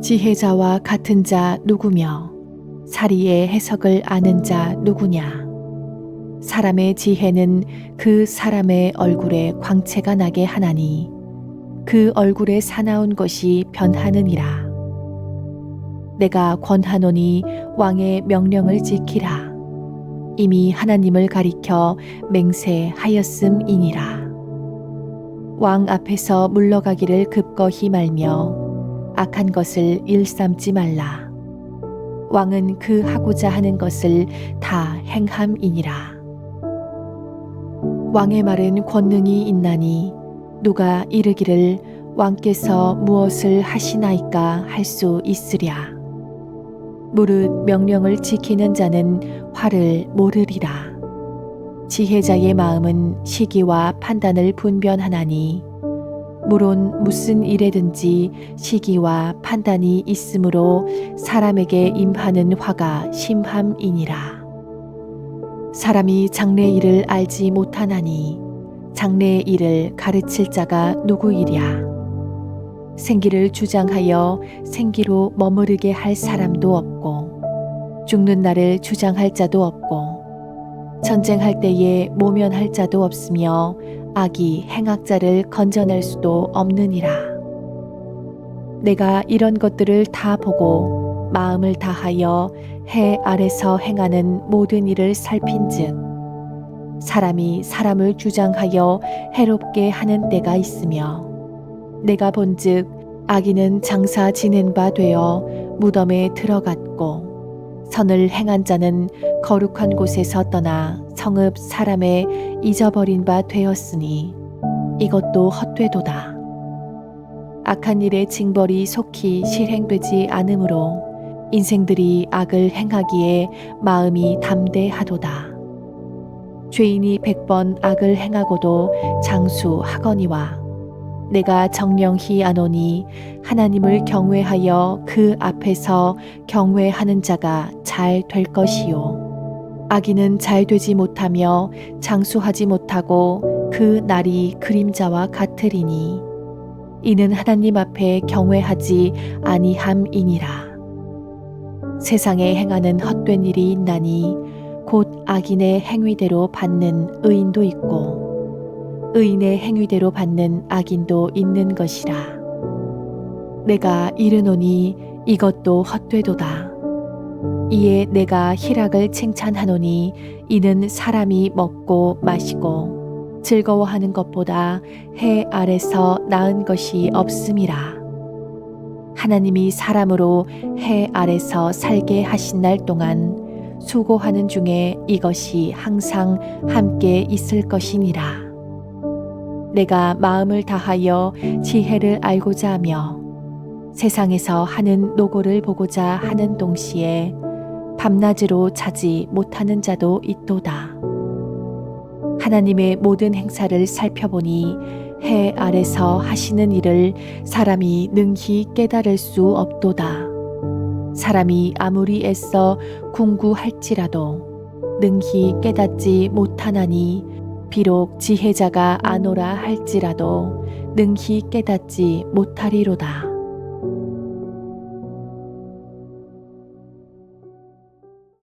지혜자와 같은 자 누구며 사리의 해석을 아는 자 누구냐? 사람의 지혜는 그 사람의 얼굴에 광채가 나게 하나니 그 얼굴에 사나운 것이 변하느니라. 내가 권하노니 왕의 명령을 지키라. 이미 하나님을 가리켜 맹세하였음이니라. 왕 앞에서 물러가기를 급거히 말며 악한 것을 일삼지 말라. 왕은 그 하고자 하는 것을 다 행함이니라. 왕의 말은 권능이 있나니 누가 이르기를 왕께서 무엇을 하시나이까 할 수 있으랴. 무릇 명령을 지키는 자는 화를 모르리라. 지혜자의 마음은 시기와 판단을 분별하나니 물론 무슨 일에든지 시기와 판단이 있으므로 사람에게 임하는 화가 심함이니라. 사람이 장래 일을 알지 못하나니 장래 일을 가르칠 자가 누구이랴. 생기를 주장하여 생기로 머무르게 할 사람도 없고 죽는 날을 주장할 자도 없고 전쟁할 때에 모면할 자도 없으며 악이 행악자를 건져낼 수도 없느니라. 내가 이런 것들을 다 보고 마음을 다하여 해 아래서 행하는 모든 일을 살핀즉 사람이 사람을 주장하여 해롭게 하는 때가 있으며 내가 본즉 악인은 장사 지낸 바 되어 무덤에 들어갔고 선을 행한 자는 거룩한 곳에서 떠나 성읍 사람의 잊어버린 바 되었으니 이것도 헛되도다. 악한 일의 징벌이 속히 실행되지 않으므로 인생들이 악을 행하기에 마음이 담대하도다. 죄인이 백번 악을 행하고도 장수하거니와 내가 정령히 아노니 하나님을 경외하여 그 앞에서 경외하는 자가 잘 될 것이요. 악인은 잘 되지 못하며 장수하지 못하고 그 날이 그림자와 같으리니 이는 하나님 앞에 경외하지 아니함이니라. 세상에 행하는 헛된 일이 있나니 곧 악인의 행위대로 받는 의인도 있고 의인의 행위대로 받는 악인도 있는 것이라. 내가 이르노니 이것도 헛되도다. 이에 내가 희락을 칭찬하노니 이는 사람이 먹고 마시고 즐거워하는 것보다 해 아래서 나은 것이 없음이라. 하나님이 사람으로 해 아래서 살게 하신 날 동안 수고하는 중에 이것이 항상 함께 있을 것이니라. 내가 마음을 다하여 지혜를 알고자 하며 세상에서 하는 노고를 보고자 하는 동시에 밤낮으로 자지 못하는 자도 있도다. 하나님의 모든 행사를 살펴보니 해 아래서 하시는 일을 사람이 능히 깨달을 수 없도다. 사람이 아무리 애써 궁구할지라도 능히 깨닫지 못하나니 비록 지혜자가 아노라 할지라도 능히 깨닫지 못하리로다.